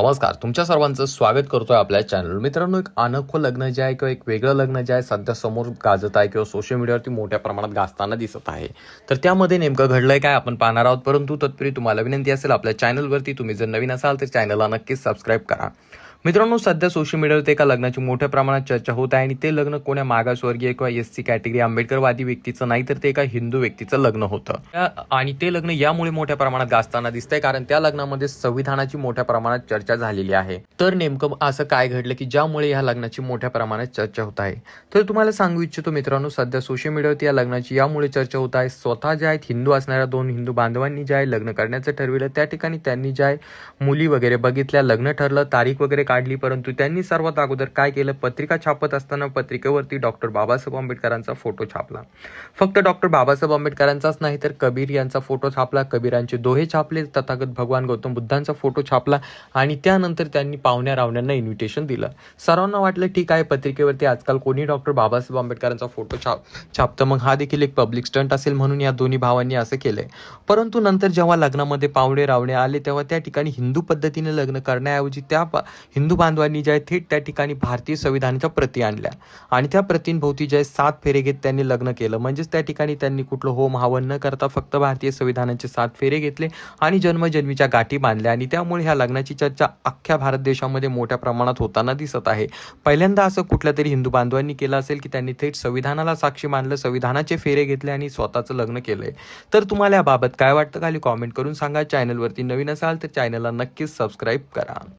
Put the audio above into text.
नमस्कार तुमच्या सर्वांचं स्वागत करतोय आपल्या चॅनल मित्रांनो एक अनोखं लग्न जे आहे किंवा एक वेगळं लग्न जे आहे सध्या समोर गाजत आहे किंवा सोशल मीडियावरती मोठ्या प्रमाणात गाजताना दिसत आहे. तर त्यामध्ये नेमकं घडलंय काय आपण पाहणार आहोत परंतु तत्पूर्वी तुम्हाला विनंती असेल आपल्या चॅनलवरती तुम्ही जर नवीन असाल तर चॅनलला नक्कीच सबस्क्राईब करा. मित्रांनो सध्या सोशल मीडियावरती एका लग्नाची मोठ्या प्रमाणात चर्चा होत आहे आणि ते लग्न कोण्या मागासवर्गीय किंवा एस सी कॅटेगरी आंबेडकरवादी व्यक्तीचं नाही तर ते एका हिंदू व्यक्तीचं लग्न होतं. आणि ते लग्न यामुळे मोठ्या प्रमाणात गाजताना दिसतंय कारण त्या लग्नामध्ये संविधानाची मोठ्या प्रमाणात चर्चा झालेली आहे. तर नेमकं असं काय घडलं की ज्यामुळे या लग्नाची मोठ्या प्रमाणात चर्चा होत आहे? तर तुम्हाला सांगू इच्छितो मित्रांनो सध्या सोशल मीडियावरती या लग्नाची यामुळे चर्चा होत आहे. स्वतः ज्या आहेत हिंदू असणाऱ्या दोन हिंदू बांधवांनी जे आहे लग्न करण्याचं ठरविलं त्या ठिकाणी त्यांनी ज्या आहे मुली वगैरे बघितल्या लग्न ठरलं तारीख वगैरे काढली परंतु त्यांनी सर्वात अगोदर काय केलं? पत्रिका छापत असताना पत्रिकेवरती डॉक्टर बाबासाहेब आंबेडकरांचा फोटो छापला. फक्त डॉक्टर बाबासाहेब आंबेडकरांचाच नाही तर कबीर यांचा फोटो छापला. कबीरांचे दोहे छापले तथागत भगवान गौतम बुद्धांचा फोटो छापला आणि त्यानंतर त्यांनी पाहुण्या रावण्यांना इन्व्हिटेशन दिलं. सर्वांना वाटलं ठीक आहे पत्रिकेवरती आजकाल कोणी डॉक्टर बाबासाहेब आंबेडकरांचा फोटो छाप छापतं? मग हा देखील एक पब्लिक स्टंट असेल म्हणून या दोन्ही भावांनी असं केलंय. परंतु नंतर जेव्हा लग्नामध्ये पाहुणे रावणे आले तेव्हा त्या ठिकाणी हिंदू पद्धतीने लग्न करण्याऐवजी त्या हिंदू बांधवांनी जे आहे थेट त्या ठिकाणी भारतीय संविधानाच्या प्रती आणल्या. आणि त्या प्रतींभोवती जे आहे सात फेरे घेत त्यांनी लग्न केलं. म्हणजेच त्या ठिकाणी त्यांनी कुठलं होम हवन न करता फक्त भारतीय संविधानाचे सात फेरे घेतले आणि जन्मजन्मीच्या गाठी बांधल्या. आणि त्यामुळे ह्या लग्नाची चर्चा अख्ख्या भारत देशामध्ये मोठ्या प्रमाणात होताना दिसत आहे. पहिल्यांदा असं कुठल्या तरी हिंदू बांधवांनी केलं असेल की त्यांनी थेट संविधानाला साक्षी मानलं संविधानाचे फेरे घेतले आणि स्वतःचं लग्न केलंय. तर तुम्हाला याबाबत काय वाटतं? खाली कॉमेंट करून सांगा. चॅनलवरती नवीन असाल तर चॅनलला नक्कीच सबस्क्राईब करा.